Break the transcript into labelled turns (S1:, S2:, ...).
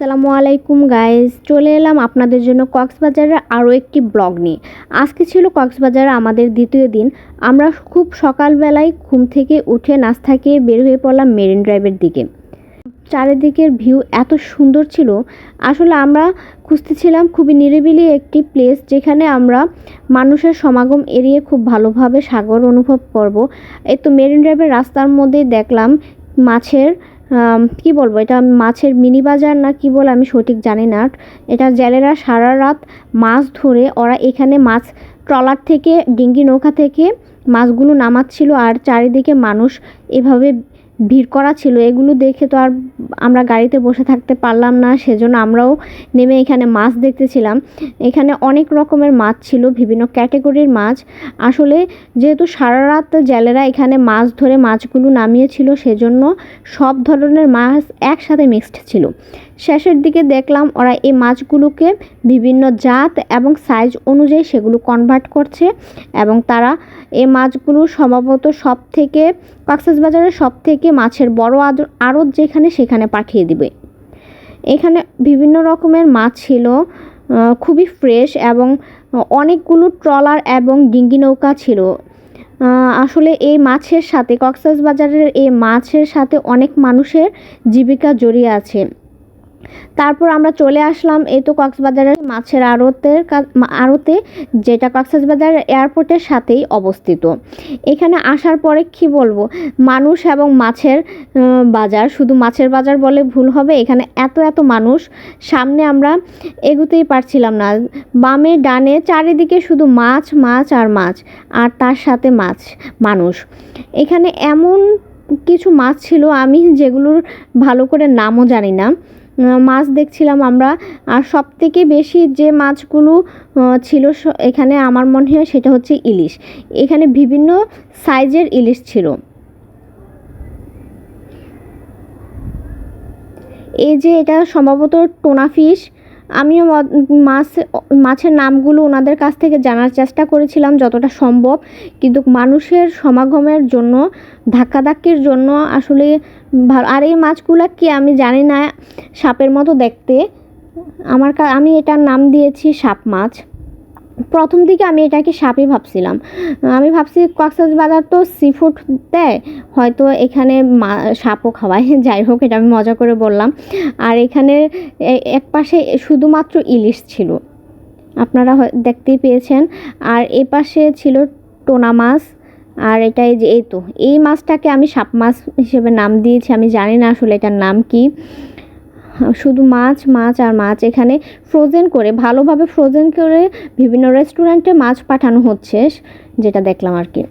S1: সালামু আলাইকুম গাইজ চলে এলাম আপনাদের জন্য কক্সবাজারের আরও একটি ব্লগ নিয়ে। আজকে ছিল কক্সবাজারে আমাদের দ্বিতীয় দিন। আমরা খুব সকালবেলায় ঘুম থেকে উঠে নাস্তা খেয়ে বের হয়ে পড়লাম মেরিন ড্রাইভের দিকে। চারিদিকের ভিউ এত সুন্দর ছিল। আসলে আমরা খুঁজতেছিলাম খুবই নিরিবিলি একটি প্লেস যেখানে আমরা মানুষের সমাগম এড়িয়ে খুব ভালোভাবে সাগর অনুভব করব। এই তো মেরিন ড্রাইভের রাস্তার মধ্যেই দেখলাম মাছের কি বলব, এটা মাছের মিনি বাজার না কি বলে আমি সঠিক জানি না। এটা জেলেরা সারা রাত মাছ ধরে ওরা এখানে মাছ ট্রলার থেকে, ডিঙ্গি নৌকা থেকে মাছগুলো নামাচ্ছিল আর চারিদিকে মানুষ এভাবে ভিড় করা ছিল। এগুলো দেখে তো আর আমরা গাড়িতে বসে থাকতে পারলাম না, সেজন্য আমরাও নেমে এখানে মাছ দেখতেছিলাম। এখানে অনেক রকমের মাছ ছিল, বিভিন্ন ক্যাটেগরির মাছ। আসলে যেহেতু সারা রাত জেলেরা এখানে মাছ ধরে মাছগুলো নামিয়েছিল, সেজন্য সব ধরনের মাছ একসাথে মিক্সড ছিল। শেষের দিকে দেখলাম ওরা এই মাছগুলোকে বিভিন্ন জাত এবং সাইজ অনুযায়ী সেগুলো কনভার্ট করছে এবং তারা এই মাছগুলো সম্ভবত সব থেকে কক্সবাজারের সব থেকে মাছের বড় আড়ত যেখানে সেখানে পাঠিয়ে দিবে। এখানে বিভিন্ন রকমের মাছ ছিল খুবই ফ্রেশ এবং অনেকগুলো ট্রলার এবং ডিঙ্গি নৌকা ছিল। আসলে এই মাছের সাথে কক্সবাজারের এই মাছের সাথে অনেক মানুষের জীবিকা জড়িয়ে আছে। তারপর আমরা চলে আসলাম এই তো কক্সবাজারের মাছের আড়তের আড়তে, যেটা কক্সবাজার এয়ারপোর্টের সাথেই অবস্থিত। এখানে আসার পরে কি বলব, মানুষ এবং মাছের বাজার, শুধু মাছের বাজার বলে ভুল হবে, এখানে এত এত মানুষ, সামনে আমরা এগোতেই পারছিলাম না। বামে, ডানে, চারিদিকে শুধু মাছ মাছ আর মাছ, আর তার সাথে মাছ, মানুষ। এখানে এমন কিছু মাছ ছিল, আমি যেগুলোর ভালো করে নামও জানি না। মাছ দেখছিলাম আমরা। আর সব থেকে বেশি যে মাছগুলো ছিল এখানে আমার মনে হয় সেটা হচ্ছে ইলিশ। এখানে বিভিন্ন সাইজের ইলিশ ছিল। এই যে এটা সম্ভবত টোনা ফিশ। আমিও মাছ, মাছের নামগুলো ওনাদের কাছ থেকে জানার চেষ্টা করেছিলাম যতটা সম্ভব। কিন্তু মানুষের সমাগমের জন্য, ধাক্কাধাক্কির জন্য আসলে আর এই মাছগুলো কি আমি জানি না, সাপের মতো দেখতে। আমার আমি এটার নাম দিয়েছি সাপ মাছ। প্রথম দিকে আমি এটাকে সাপই ভাবছিলাম। আমি ভাবছি কক্সবাজার তো সি ফুড দেয়, হয়তো এখানে সাপও খাওয়ায়। যাই হোক, এটা আমি মজা করে বললাম। আর এখানে এক পাশে শুধুমাত্র ইলিশ ছিল। আপনারা দেখতেই পেয়েছেন। আর এ পাশে ছিল টোনা মাছ। আর এটাই যে, এই তো, এই মাছটাকে আমি সাপ মাছ হিসেবে নাম দিয়েছি। আমি জানি না আসলে এটার নাম কি। শুধু মাছ মাছ আর মাছ এখানে ফ্রোজেন করে, ভালোভাবে ফ্রোজেন করে বিভিন্ন রেস্টুরেন্টে মাছ পাঠানো হচ্ছে, যেটা দেখলাম আর কি।